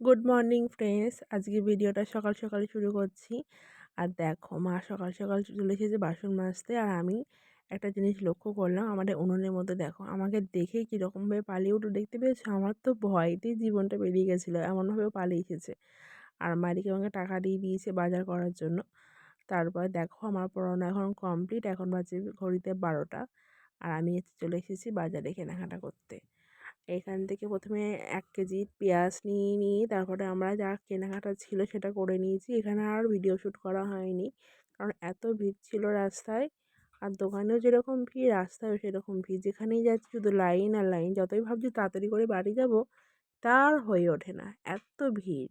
Good morning friends. আজকে ভিডিওটা সকাল সকাল শুরু করছি। আর দেখো, মা সকাল সকাল চলে এসেছে বাসন মাজতে। আর আমি একটা জিনিস লক্ষ্য করলাম আমাদের উনুনের মধ্যে। দেখো, আমাকে দেখে কীরকমভাবে পালিয়ে উঠে দেখতে পেয়েছ? আমার তো ভয়তেই জীবনটা বেরিয়ে গেছিল এমনভাবে পালিয়ে এসেছে। আর মালিক আমাকে টাকা দিয়ে দিয়েছে বাজার করার জন্য। তারপর দেখো, আমার পড়ানো এখন কমপ্লিট। এখন বাজে ঘড়িতে বারোটা। আর আমি চলে এসেছি বাজারে কেনাকাটা করতে। এখান থেকে প্রথমে এক কেজি পেঁয়াজ নিয়ে নিয়ে তারপরে আমরা যা কেনাকাটা ছিল সেটা করে নিয়েছি। এখানে আর ভিডিও শ্যুট করা হয়নি। কারণ এত ভিড় ছিল রাস্তায়। আর দোকানেও যেরকম ভিড়, রাস্তায়ও সেরকম ভিড়। যেখানেই যাচ্ছি শুধু লাইন আর লাইন। যতই ভাবছি তাড়াতাড়ি করে বাড়ি যাব, তার হয়ে ওঠে না। এত ভিড়।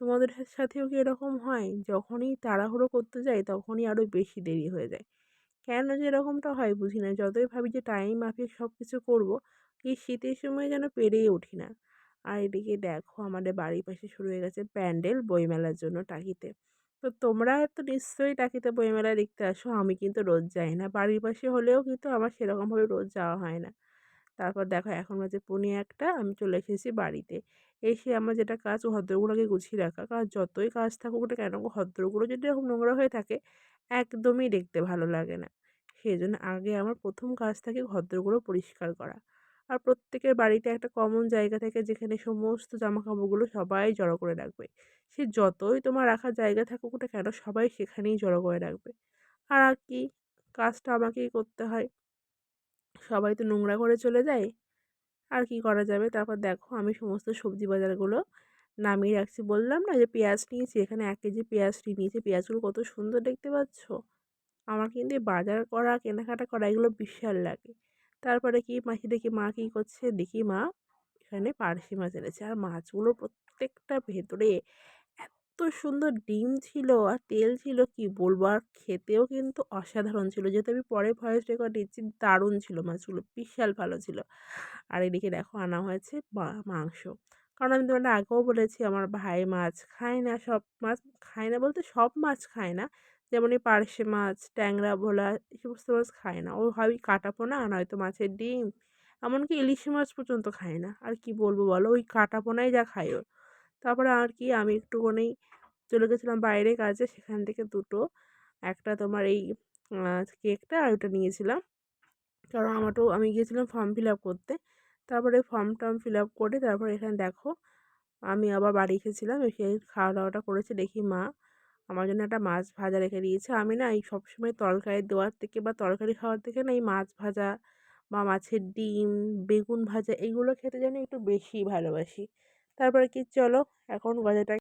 তোমাদের সাথেও কি এরকম হয়? যখনই তাড়াহুড়ো করতে যাই, তখনই আরও বেশি দেরি হয়ে যায়। কেন যে এরকমটা হয় বুঝি না। যতই ভাবি যে টাইম মাফিক সব কিছু করব এই শীতের সময় যেন পেরেই উঠি না। আর এদিকে দেখো আমাদের বাড়ির পাশে শুরু হয়ে গেছে প্যান্ডেল বইমেলার জন্য টাকিতে। তো তোমরা তো নিশ্চয়ই টাকিতে বইমেলা দেখতে আসো, আমি কিন্তু রোজ যাই না। বাড়ির পাশে হলেও কিন্তু আমার সেরকমভাবে রোজ যাওয়া হয় না। তারপর দেখো এখন বাজে পৌনে একটা, আমি চলে এসেছি বাড়িতে। এসে আমার যেটা কাজ, ভদ্রগুলোকে গুছিয়ে রাখা। কারণ যতই কাজ থাকুক ওটা কেন, ভদ্রগুলো যদি এরকম নোংরা হয়ে থাকে, একদমই দেখতে ভালো লাগে না। সেই জন্য আগে আমার প্রথম কাজ থাকে ঘরদোরগুলো পরিষ্কার করা। আর প্রত্যেকের বাড়িতে একটা কমন জায়গা থাকে যেখানে সমস্ত জামা কাপড়গুলো সবাই জড়ো করে রাখবে। সে যতই তোমার রাখার জায়গা থাকুক না কেন সবাই সেখানেই জড়ো করে রাখবে। আর আর কি কাজটা আমাকেই করতে হয়। সবাই তো নোংরা করে চলে যায়। আর কি করা যাবে? তারপর দেখো আমি সমস্ত সবজি বাজারগুলো নামিয়ে রাখছি। বললাম না যে পেঁয়াজ নিয়েছি। এখানে এক কেজি পেঁয়াজ নিয়েছি। পেঁয়াজগুলো কত সুন্দর দেখতে পাচ্ছ? আমার কিন্তু বাজার করা, কেনাকাটা করা এগুলো বিশাল লাগে। তারপরে কি মাসি দেখি মা কী করছে? দেখি মা এখানে পার্শে মাছ এনেছে। আর মাছগুলো প্রত্যেকটা ভেতরে এত সুন্দর ডিম ছিল আর তেল ছিল, কি বলব? আর খেতেও কিন্তু অসাধারণ ছিল। যেহেতু আমি পরে ভয়েস রেকর্ড দিচ্ছি, দারুণ ছিল মাছগুলো, বিশাল ভালো ছিল। আর এদিকে দেখো আনা হয়েছে মাংস। কারণ আমি তোমাদের আগেও বলেছি, আমার ভাই মাছ খায় না, সব মাছ খায় না বলতে সব মাছ খায় না। যেমন এই পার্শে মাছ, ট্যাংরা, ভোলা, এই সমস্ত মাছ খায় না। ও হয় কাটা পোনা নয়তো মাছের ডিম। এমনকি ইলিশ মাছ পর্যন্ত খায় না। আর কি বলব বলো? ওই কাটা পোনাই যা খায় ওর। তারপরে আর কি আমি একটুখানি চলে গেছিলাম বাইরে কাজে, সেখান থেকে দুটো। একটা তোমার এই কেকটা আর ওটা নিয়েছিলাম। কারণ আমারও, আমি গিয়েছিলাম ফর্ম ফিল আপ করতে। তারপরে ফর্ম টর্ম ফিল আপ করে তারপরে এখানে দেখো, আমি আবার বাড়ি এসেছিলাম, এসে খাওয়া দাওয়াটা করেছে, দেখি মা আমার জন্য একটা মাছ ভাজা রেখে দিয়েছে। আমি না এই সবসময় তরকারি দেওয়ার থেকে বা তরকারি খাওয়ার থেকে না এই মাছ ভাজা বা মাছের ডিম, বেগুন ভাজা এগুলো খেতে যেন একটু বেশি ভালোবাসি। তারপরে কি চলো এখন গজাটা